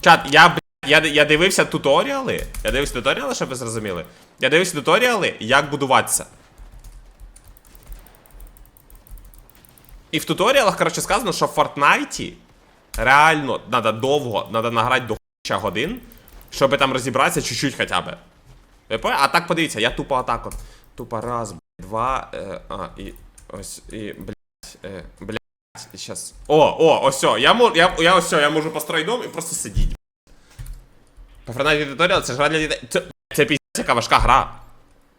Чат, я, я, я дивився туторіали. Я дивився туторіали, щоб ви зрозуміли. Я дивився туторіали, як будуватися. І в туторіалах, коротше, сказано, що в Фортнайті реально треба довго, треба награти до хуя годин, щоб там розібратися чуть-чуть хоча б. А так подивіться, я тупо атак от. Тупо раз, два, е, а, і ось, і, блядь, е, блядь, щас. О, о, ось, все, я, мо- я, я ось, все, я можу построїти дом і просто сидіти. По Фортнайті туторіал, це ж гра для дітей. Це, це піздець, важка гра.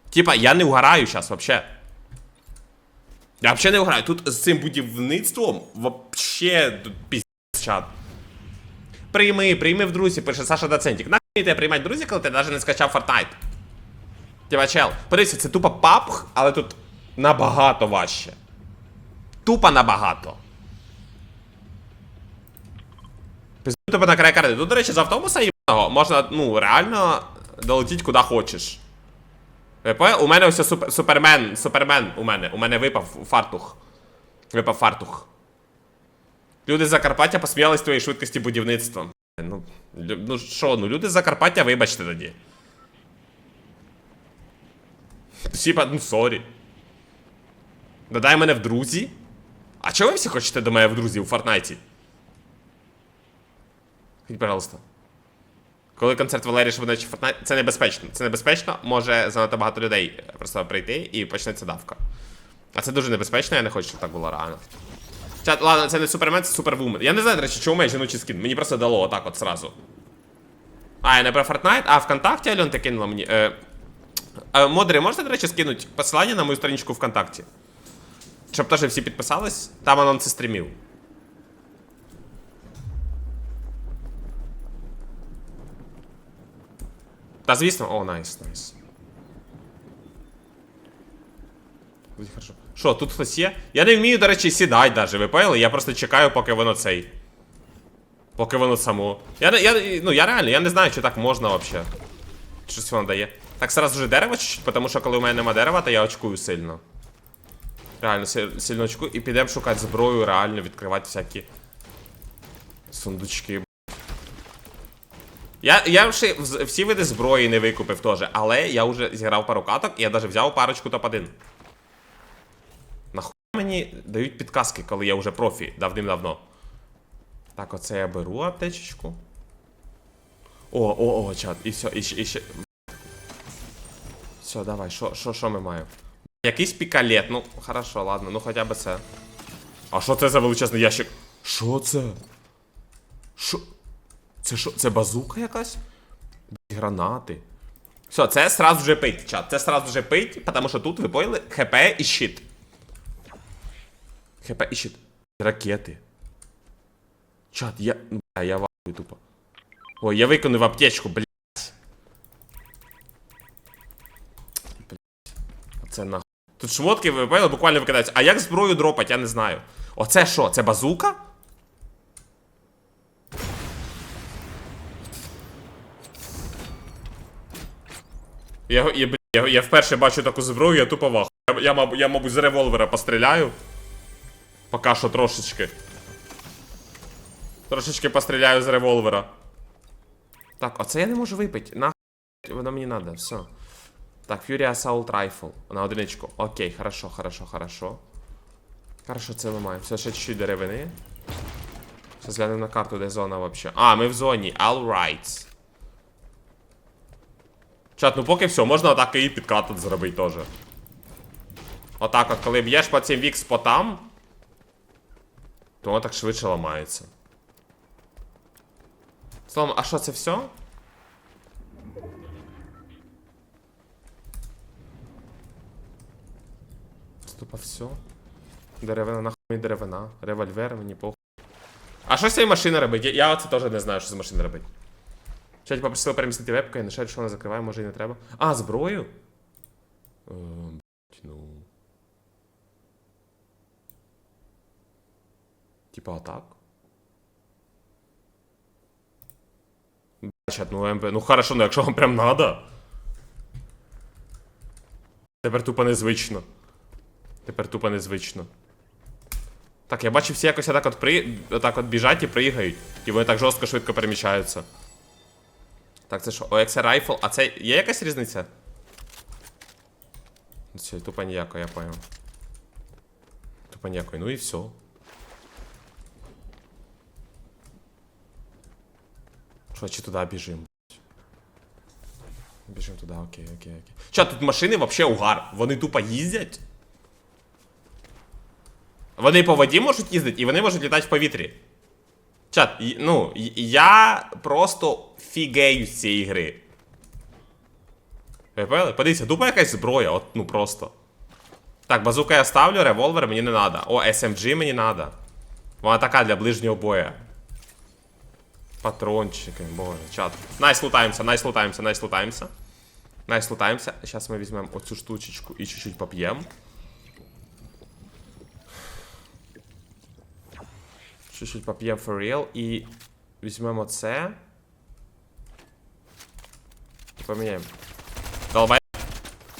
Типа, я не вгораю зараз вообще. Я взагалі не вграю. Тут з цим будівництвом вообще піздець чат. Прийми, прийми в друзі, пише Саша Доцентік. Нахуй тебе приймати друзі, коли ти навіть не скачав Fortnite? Типа, чел, подивися, це тупо папх, але тут набагато важче. Тупо набагато. Тебе на край карти. Тут, до речі, з автобуса їбаного можна, ну, реально долетіти куди хочеш. Ви? У мене ось супер, супермен, супермен у мене. У мене випав фартух. Випав фартух. Люди з Закарпаття посміялись твоєї швидкості будівництва. Ну, ну що, ну люди з Закарпаття, вибачте тоді. Типа, ну сорі. Додай мене в друзі. А чого ви всі хочете до мене в друзі у Фортнайті? Ходіть, пожалуйста. Коли концерт Валерії Шабановича Фортнайт, це небезпечно. Це небезпечно, може занадто багато людей просто прийти і почнеться давка. А це дуже небезпечно, я не хочу, щоб так було реально. Чат, ладно, це не супермен, це супервумен. Я не знаю, до речі, чому у мене жіночий скін. Мені просто дало отак от сразу. А, я не про Fortnite, а ВКонтакті Альонка кинула мені. Е, е, модери, можете, до речі, скинути посилання на мою страничку ВКонтакті? Щоб теж всі підписались, там анонси стрімів. Та звісно, о, найс, найс. Що, тут хтось є? Я не вмію, до речі, сідати даже, ви поняли? Я просто чекаю, поки воно цей. Поки воно само. Я, я, ну, я реально, я не знаю, чи так можна вообще. Щось воно дає. Так, зараз вже дерево чуть-чуть, тому що коли у мене нема дерева, то я очкую сильно. Реально, сильно очкую. І підемо шукати зброю, реально відкривати всякі сундучки. Я, я вже всі види зброї не викупив теж, але я вже зіграв пару каток, і я навіть взяв парочку топ-1. Нахуй мені дають підказки, коли я вже профі давним-давно. Так, оце я беру аптечечку. О, о, о, чат, і все, і ще, і ще. Все, давай, що, що, що ми маємо? Якийсь пікалет, ну, хорошо, ладно, ну хоча б це. А що це за величезний ящик? Що це? Що? Це що? Це базука якась? Гранати. Все, це сразу вже пить, чат. Це сразу вже пить, тому що тут ви поняли ХП і щит. ХП і щит. Ракети. Чат, я. Бля, я вахую тупо. Ой, я виконав аптечку, блядь. Блядь. Оце нахуй. Тут шмотки, ви поняли, буквально викидаються. А як зброю дропать, я не знаю. Оце що? Це базука? Я, я, я, я вперше бачу таку зброю, я тупо вахую. Я, я, я, мабуть, з револьвера постріляю. Пока що трошечки. Трошечки постріляю з револьвера. Так, оце я не можу випити. Нахуй воно мені надо, все. Так, Fury Assault Rifle. На одиничку. Окей, хорошо, хорошо, хорошо. Хорошо, це ламаємо. Все, ще чуть-чуть деревини. Зараз глянемо на карту, де зона вообще. А, ми в зоні. All right. Чат, ну поки все, можна отак і підкат тут зробити теж. Отак от, коли б'єш по цим вік спотам, то воно так швидше ламається. Словом, а що це все? Тупо все. Деревина, нахуй мені деревина. Револьвер, мені похуй. А що з цією машиною робить? Я, я оце теж не знаю, що з машиною робить. Чать попросили перемістити вебку, я не шарю, що вона закриває, може і не треба. А, зброю? Е, блядь, ну. Типа отак? Чат, ну МП. Ну хорошо, ну якщо вам прям надо. Тепер тупо незвично. Тепер тупо незвично. Так, я бачу всі якось отак от при... отак от біжать і пригають. І вони так жорстко швидко переміщаються. Так, це що? OXR Rifle. А це є якась різниця? Це тупо ніякої, я понял. Тупо ніякої, ну і все. Що, чи туди біжим? Біжим туди, окей, окей, окей. Чо, тут машини вообще угар. Вони тупо їздять. Вони по воді можуть їздити, і вони можуть літати в повітрі. Чат, ну, я просто фігею з цієї гри. Ви поняли? Подивіться, тупо якась зброя, от, ну просто. Так, базука я ставлю, револьвер мені не надо. О, SMG мені надо. Вона така для ближнього боя. Патрончики, боже, чат. Найс лутаємося, найс лутаємося. Найс лутаємося. Зараз ми візьмемо оцю штучечку і чуть-чуть поп'ємо. Чуть-чуть поп'ємо for real і візьмемо це. І поміняємо. Долбай.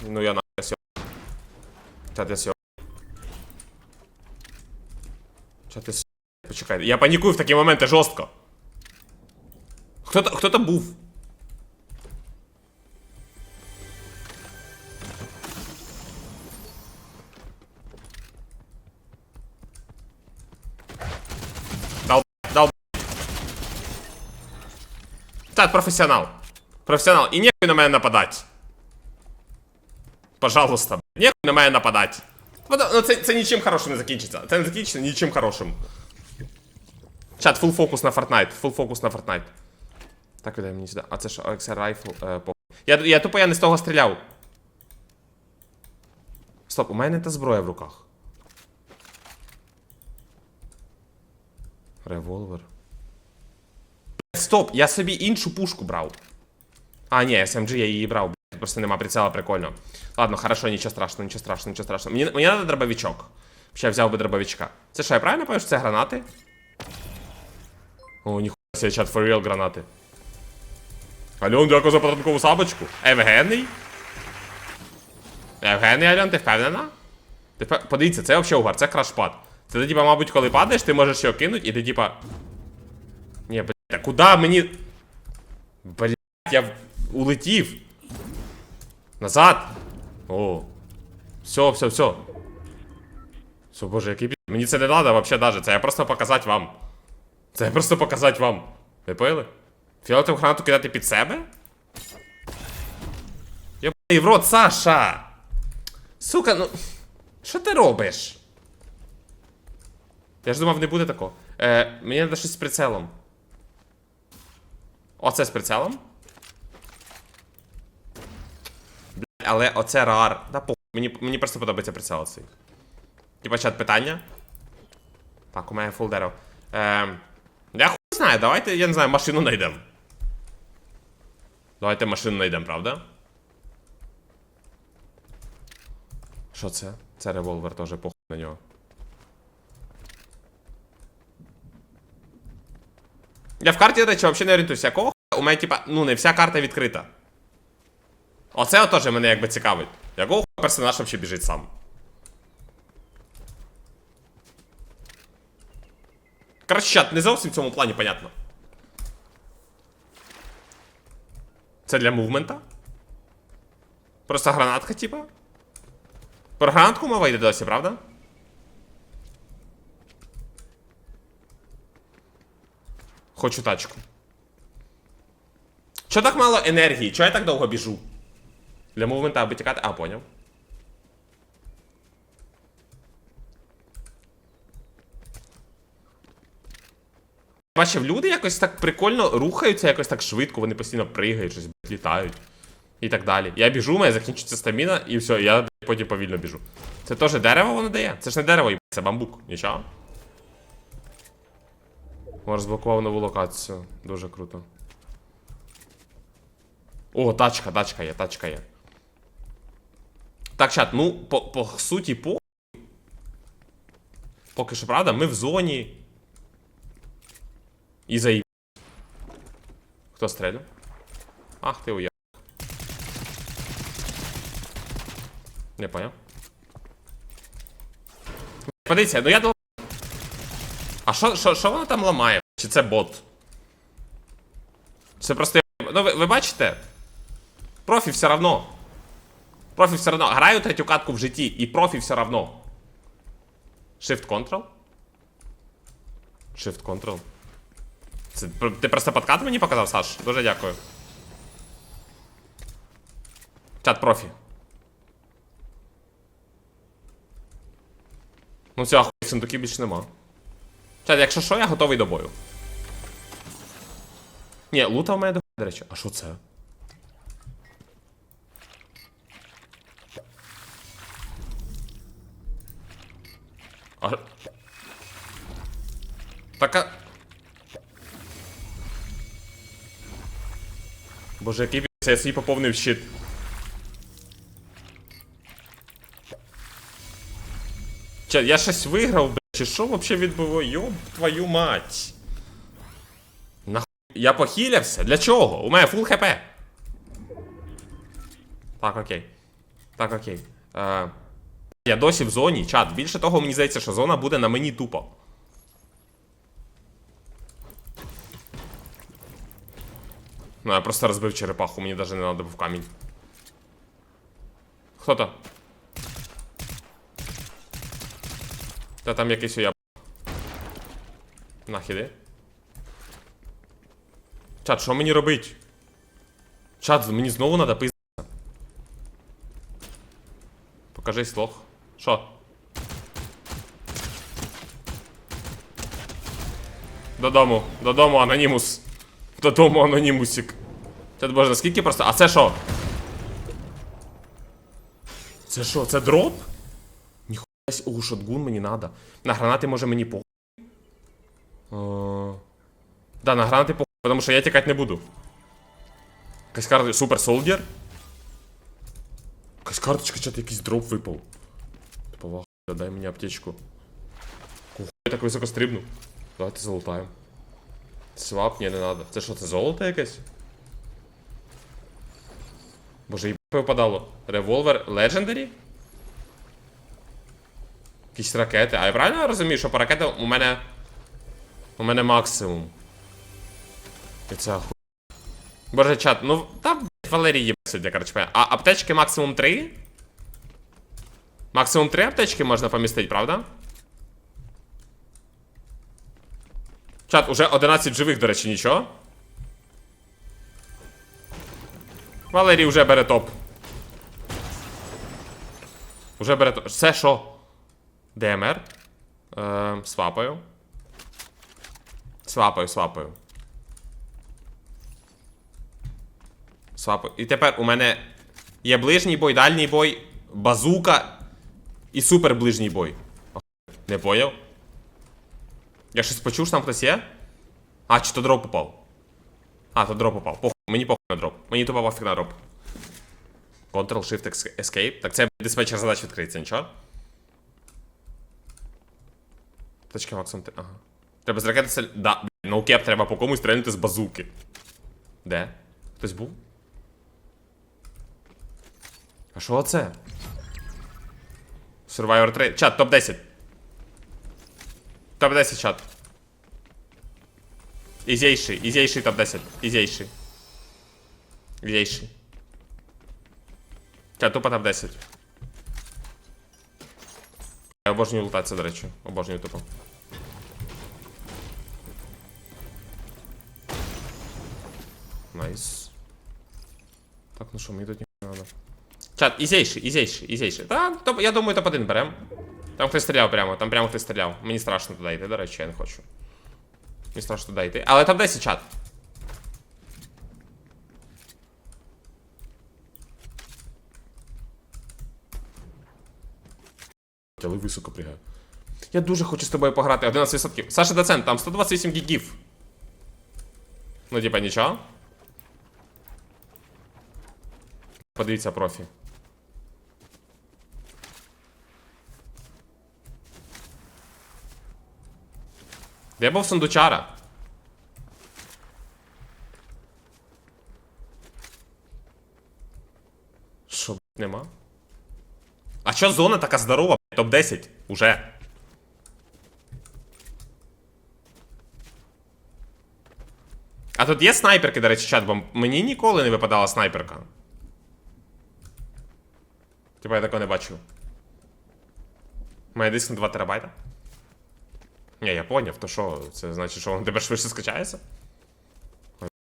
Ну я на сьо. Чат я сьо. Чат я сьо. Почекайте. Я панікую в такі моменти жорстко. Хто, та- хто там був? Професіонал. Професіонал. І нехуй на мене нападати. Пожалуйста. Нехуй на мене нападати. Воно- Ну, це, це нічим хорошим не закінчиться. Це не закінчиться нічим хорошим. Чат, фул фокус на Fortnite. Фул фокус на Fortnite. Так, віддай мені сюди. А це що, OXR Rifle? Е, по... я, я тупо я не з того стріляв. Стоп, у мене та зброя в руках. Револьвер. Стоп, я собі іншу пушку брав. А, ні, SMG я її брав, блядь, просто нема прицела, прикольно. Ладно, хорошо, нічого страшного, нічого страшного, нічого страшного. Мені, мені треба дробовичок. Ще я взяв би дробовичка. Це що, я правильно пам'ятаю, що це гранати? О, ніхуя себе чат for real гранати. Альон, дякую за подарункову сабочку. Евгений? Евгений, Альон, ти впевнена? Ти впев... Подивіться, це взагалі угар, це крашпад. Це ти, типа, мабуть, коли падаєш, ти можеш його кинути, і ти, типа. Ні, блядь, а куди мені. Блядь, я улетів. Назад. О. Все, все, все. Все, боже, який пі... Мені це не треба вообще даже. Це я просто показати вам. Це я просто показати вам. Ви поняли? Фіолетову гранату кидати під себе? Я в рот, Саша! Сука, ну. Що ти робиш? Я ж думав, не буде такого. Е, мені треба щось з прицелом. Оце з прицелом. Блядь, але оце рар. Да похуй. Мені, мені просто подобається прицел цей. Типа чат питання. Так, у мене фул дерево. Ем, я хуй знаю, давайте, я не знаю, машину знайдемо. Давайте машину знайдемо, правда? Що це? Це револьвер теж похуй на нього. Я в карті, до речі, взагалі не орієнтуюся. Якого? У мене, типа, ну не вся карта відкрита. Оце теж мене якби цікавить. Якого персонаж взагалі біжить сам? Коротше, чат, не зовсім в цьому плані понятно. Це для мувмента? Просто гранатка, типа? Про гранатку мова йде досі, правда? Хочу тачку. Чо так мало енергії? Чо я так довго біжу? Для мувмента аби тікати. А, поняв. Бачив, люди якось так прикольно рухаються, якось так швидко, вони постійно пригають, щось літають. І так далі. Я біжу, у мене закінчиться стаміна, і все, я потім повільно біжу. Це теж дерево воно дає? Це ж не дерево, це бамбук. Нічого? Розблокував нову локацію. Дуже круто. О, тачка, тачка є, тачка є. Так, чат, ну, по, по суті, по. Поки що, правда, ми в зоні. І заїб. Хто стріляв? Ах, ти уя. Не поняв. Подивіться, ну я дол... А що, що, що там ламає? Чи це бот? Це просто. Ну, ви, ви бачите? Профі все равно. Профі все равно. Граю третю катку в житті, і профі все равно. Shift Control? Shift Control. Це, ти просто подкат мені показав, Саш? Дуже дякую. Чат профі. Ну цього ахуй сундуків більше нема. Чат, якщо що, я готовий до бою. Ні, лута в мене до до речі. А що це? А... Така. Боже, який я свій поповнив щит. Че, я щось виграв, бля, чи що вообще відбуло? Йоб твою мать. Нахуй. Я похилявся? Для чого? У мене фул хп. Так, окей. Так, окей. Е, я досі в зоні, чат. Більше того, мені здається, що зона буде на мені тупо. Ну, я просто розбив черепаху, мені навіть не треба був камінь. Хто то? Та там якийсь уяб. Нахіди. Чат, що мені робить? Чат, мені знову треба пиздитися. Покажись лох. Що? Додому, додому, анонімус. Додому, анонімусик. Це боже, наскільки просто. А це що? Це що? Це дроп? Ніхуя сі- О, шотгун мені надо. На гранати може мені по. О, Да, на гранати по. Тому що я тікати не буду. Якась карта. Супер солдер. Якась карточка, чат, якийсь дроп випав. Вах, дай мені аптечку. Кухуй, я так високо стрибнув. Давайте залутаємо. Свап, ні, не надо. Це що, це золото якесь? Боже, і випадало. Револвер Legendary? Якісь ракети. А я правильно розумію, що по ракетам у мене. У мене максимум. І це аху. Боже, чат, ну там блядь, Валерій є сьогодні, короче. А аптечки максимум 3? Максимум 3 аптечки можна помістити, правда? Чат, уже 11 живих, до речі, нічого. Валерій вже бере топ. Уже бере топ. Це що? ДМР. Е, свапаю. Свапаю, свапаю. Свапаю. І тепер у мене є ближній бой, дальній бой, базука і супер ближній бой. Не поняв? Я щось почув, що там хтось є? А, чи то дроп попав? А, то дроп попав. Похуй, мені похуй на дроп. Мені тупо пофіг на дроп. Ctrl-Shift Escape. Так це диспетчер задач відкриється, нічого? Точка максимум 3. Ага. Треба з ракети цель. Да, ноукеп треба по комусь стрельнути з базуки. Де? Хтось був? А що це? Survivor 3. Чат, топ-10. Топ-10 чат. Ізейший, ізейший топ-10. Ізейший. Ізейший. Чат, тупо топ-10. Я обожнюю лутатися, до речі. Обожнюю тупо. Найс. Так, ну що, мені тут ніхто не надо. Чат, ізейший, ізейший, ізейший. Та, топ, я думаю, топ-1 берем. Там хтось стріляв прямо, там прямо хтось стріляв. Мені страшно туди йти, до речі, я не хочу. Мені страшно туди йти. Але топ 10 чат. Але високо пригаю. Я дуже хочу з тобою пограти 11%. Саша Доцент, там 128 гігів. Ну, типа, нічого. Подивіться профі. Де був сундучара? Що, блядь, нема? А чо зона така здорова, блядь, топ-10? Уже. А тут є снайперки, до речі, чат, бо мені ніколи не випадала снайперка. Типа я такого не бачу. Має диск на 2 терабайта? Ні, я поняв, то що, це значить, що воно тебе швидше скачається?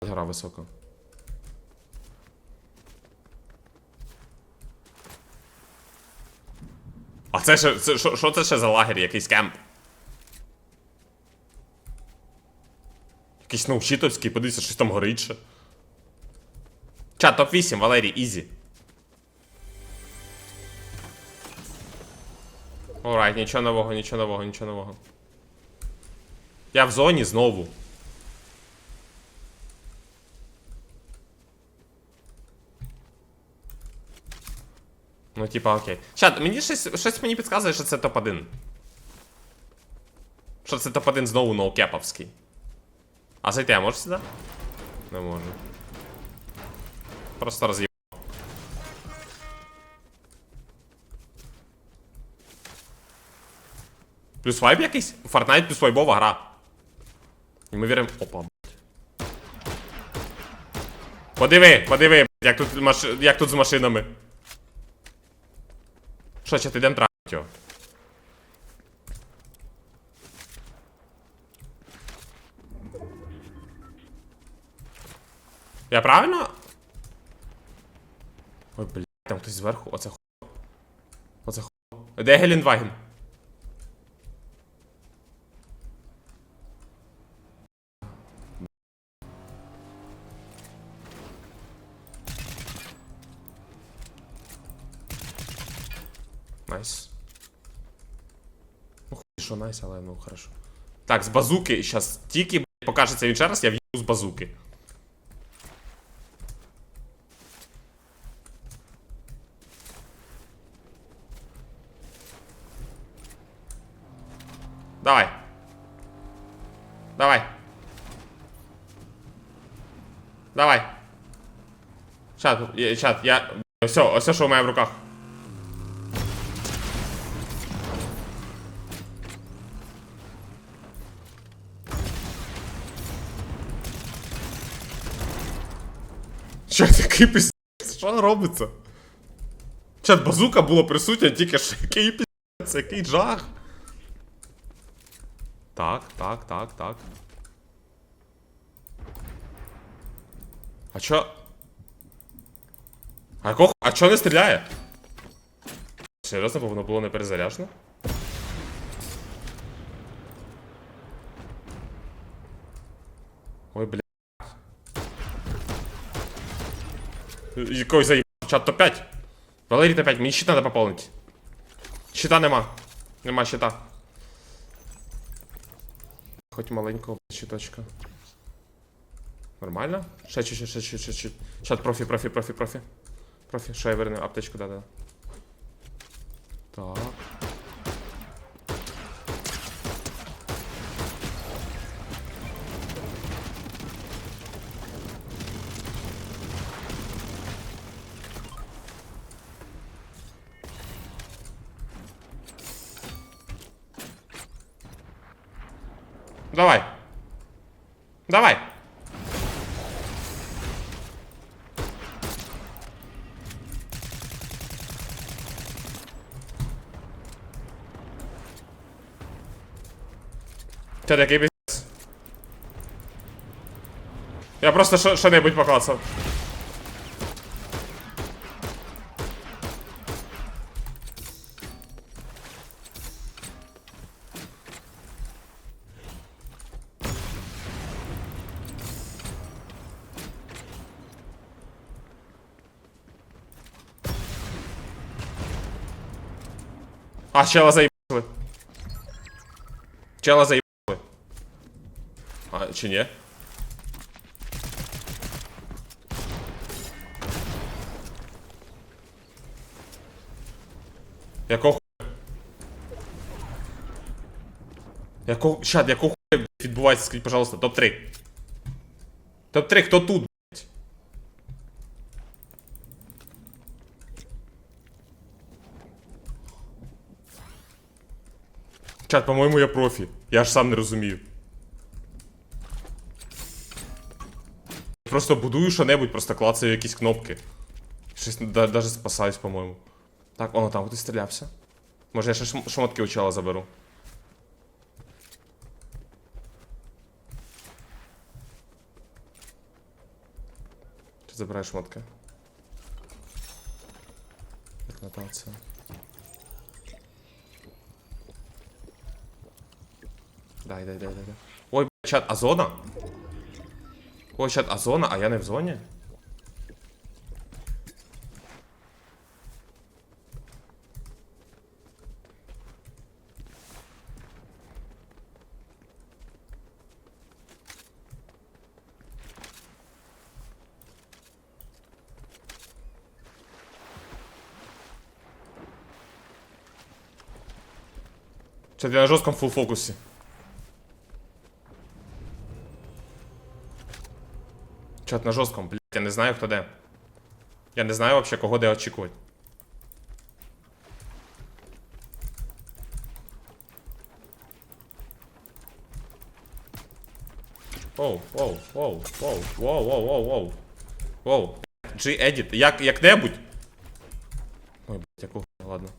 Гора висока. А це ще. Це, що, що це ще за лагерь, якийсь кемп? Якийсь научитовський, подивіться, щось там горить ще. Чат, топ-8, Валерій, ізі. Орайт, нічого нового, нічого нового, нічого нового. Я в зоні знову. Ну, типа, окей. Чат, мені щось, щось мені підказує, що це топ-1. Що це топ-1 знову ноукеповський. А зайти я можу сюди? Не можу. Просто роз'їбав. Плюс вайб якийсь? Fortnite плюс вайбова гра. Ймовірно. Опа. блядь. Подиви, подиви, блядь, як тут, маш... як тут з машинами. Що, чат, ідем трахать його. Я правильно? Ой, блядь, там хтось зверху. Оце ху. Оце ху. Де Гелендваген? Найс. Ну хуй, що найс, але ну хорошо. Так, з базуки, щас тільки блядь, покажеться він ще раз, я в'їду з базуки. Давай. Давай. Давай. Чат, я- чат, я. Все, ось що у мене в руках. Що такий пиздець? Що робиться? Чат базука було присутня, тільки що який пиздець, який жах. Так, так, так, так. А чо? А якого? А чо не стріляє? Серйозно, воно було не перезаряжено? Якось заеб... Чат топ-5. Валерій топ-5, мені щит треба поповнити. Щита нема. Нема щита. Хоть маленького щиточка. Нормально? Ще ще, ще ще, ще ще. Чат профі, профі, профі, профі. Профі, я верну аптечку, да-да. Так. Давай. Давай. Це такий біс. Я просто що- що-небудь поклацав. чела заїбали. Чела заїбали. А, чи ні? Якого хуя? Якого... Щад, якого хуя блядь, відбувається, скажіть, пожалуйста, топ-3. Топ-3, хто тут, Чат, по-моєму, я профі. Я ж сам не розумію. просто будую що-небудь, просто клацаю якісь кнопки. Щось даже спасаюсь, по-моєму. Так, о, там хтось стрілявся. Може я ще шм- шмотки у чела заберу. Чи забираю шмотки? Як Дай, дай, дай, дай. Ой, чат, а зона? Ой, чат, а зона, а я не в зоні? Чат, я на жорсткому фул фокусі. Чат на жорсткому, блядь, я не знаю хто де. Я не знаю вообще кого де очікувати. Оу, оу, оу, оу, оу, оу, оу, оу. Оу. G-Edit, як, як-небудь. Ой, блядь, якого, ладно.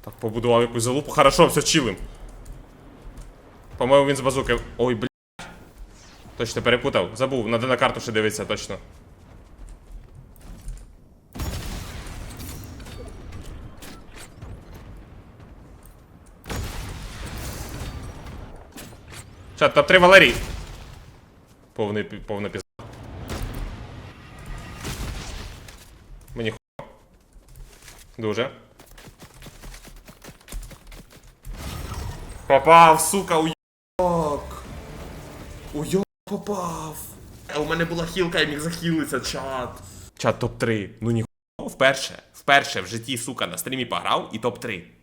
Так, побудував якусь залупу. Хорошо, все чилим. По-моєму, він з базуки. Ой, блядь. Точно перепутав. Забув, надо на карту ще дивитися, точно. Чат, топ-3 Валерій. Повний, пі- повна пізда. Мені ху... Дуже. Попав, сука, уйок. Попав. А у мене була хілка, я міг захилитися, чат. Чат топ-3. Ну ніхуя. Вперше, вперше в житті, сука, на стрімі пограв і топ-3.